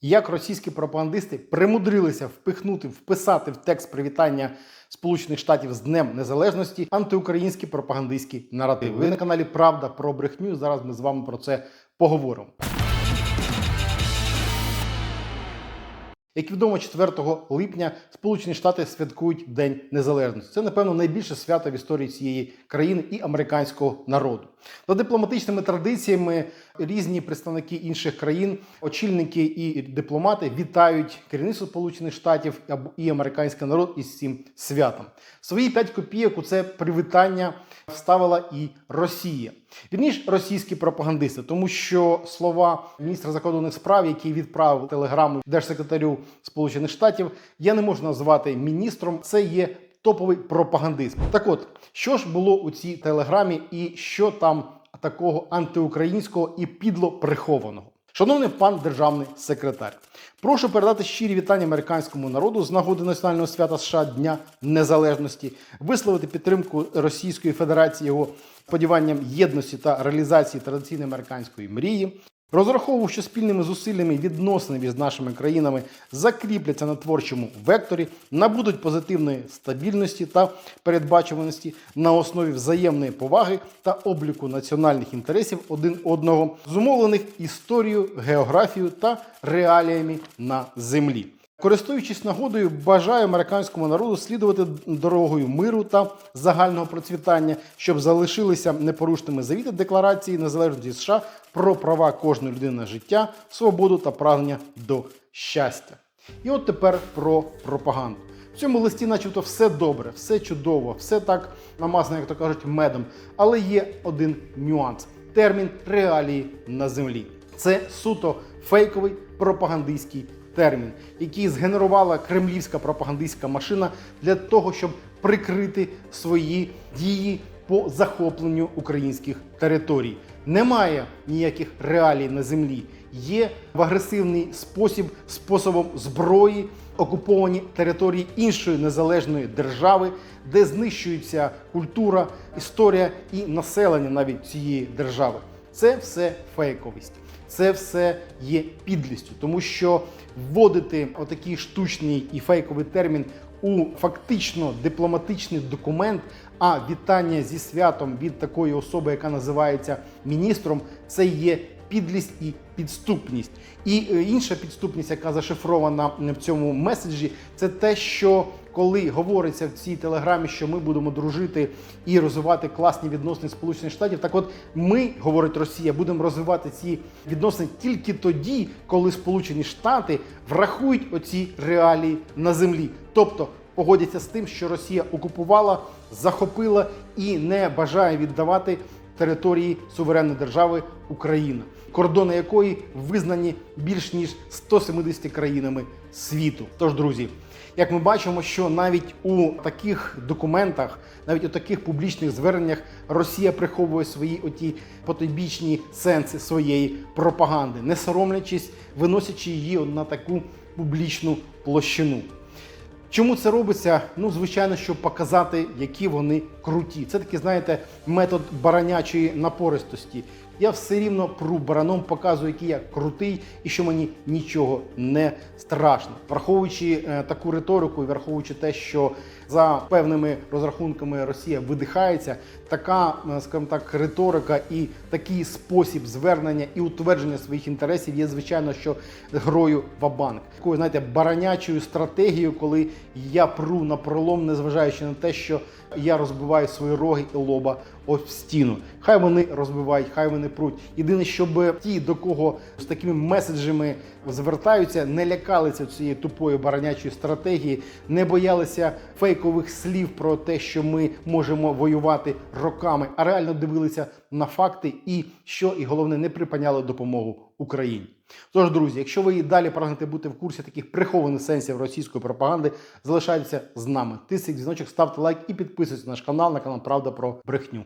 Як російські пропагандисти примудрилися впихнути, вписати в текст привітання Сполучених Штатів з Днем Незалежності антиукраїнські пропагандистські наративи. Ви на каналі Правда про брехню. Зараз ми з вами про це поговоримо. Як відомо, 4 липня Сполучені Штати святкують День Незалежності. Це, напевно, найбільше свято в історії цієї країни і американського народу. За дипломатичними традиціями різні представники інших країн, очільники і дипломати вітають керівництво Сполучених Штатів і американський народ із цим святом. Свої 5 копійок у це привітання вставила і Росія. Вірніш, російські пропагандисти, тому що слова міністра закордонних справ, який відправив телеграму держсекретарю Сполучених Штатів, я не можу назвати міністром. Це є топовий пропагандист. Так от, що ж було у цій телеграмі, і що там такого антиукраїнського і підло прихованого? Шановний пан державний секретар, прошу передати щирі вітання американському народу з нагоди національного свята США Дня Незалежності, висловити підтримку Російської Федерації його сподіванням єдності та реалізації традиційної американської мрії. Розраховував, що спільними зусиллями відносини між нашими країнами закріпляться на творчому векторі, набудуть позитивної стабільності та передбачуваності на основі взаємної поваги та обліку національних інтересів один одного, зумовлених історією, географією та реаліями на землі. Користуючись нагодою, бажаю американському народу слідувати дорогою миру та загального процвітання, щоб залишилися непорушними завіти Декларації Незалежності США про права кожної людини на життя, свободу та прагнення до щастя. І от тепер про пропаганду. В цьому листі, начебто, все добре, все чудово, все так намазано, як то кажуть, медом. Але є один нюанс: термін реалії на землі. Це суто фейковий пропагандистський термін, який згенерувала кремлівська пропагандистська машина для того, щоб прикрити свої дії по захопленню українських територій. Немає ніяких реалій на землі. Є в агресивний спосіб способом зброї окуповані території іншої незалежної держави, де знищується культура, історія і населення навіть цієї держави. Це все фейковість. Це все є підлістю, тому що вводити отакий штучний і фейковий термін у фактично дипломатичний документ, а вітання зі святом від такої особи, яка називається міністром, це є підлість і підступність. І е, інша підступність, яка зашифрована в цьому меседжі, це те, що коли говориться в цій телеграмі, що ми будемо дружити і розвивати класні відносини Сполучених Штатів, так от ми, говорить Росія, будемо розвивати ці відносини тільки тоді, коли Сполучені Штати врахують оці реалії на землі, тобто погодяться з тим, що Росія окупувала, захопила і не бажає віддавати території суверенної держави Україна, кордони якої визнані більш ніж 170 країнами світу. Тож, друзі, як ми бачимо, що навіть у таких документах, навіть у таких публічних зверненнях Росія приховує свої оті потойбічні сенси своєї пропаганди, не соромлячись, виносячи її на таку публічну площину. Чому це робиться? Ну, звичайно, щоб показати, які вони круті. Це такий, знаєте, метод баранячої напористості. Я все рівно пру бараном показую, який я крутий і що мені нічого не страшно. Враховуючи е, таку риторику і враховуючи те, що за певними розрахунками Росія видихається, така, е, скажімо так, риторика і такий спосіб звернення і утвердження своїх інтересів є, звичайно, що грою вабанк. Такою, знаєте, баранячою стратегією, коли я пру на пролом, незважаючи на те, що я розбиваю свої роги і лоба об стіну. Хай вони розбивають, хай вони пруть. Єдине, щоб ті, до кого з такими меседжами звертаються, не лякалися цієї тупої баранячої стратегії, не боялися фейкових слів про те, що ми можемо воювати роками, а реально дивилися на факти і що, і головне, не припиняли допомогу Україні. Тож, друзі, якщо ви далі прагнете бути в курсі таких прихованих сенсів російської пропаганди, залишайтеся з нами. Тисніть дзвіночок, ставте лайк і підписуйтесь на наш канал на канал Правда про брехню.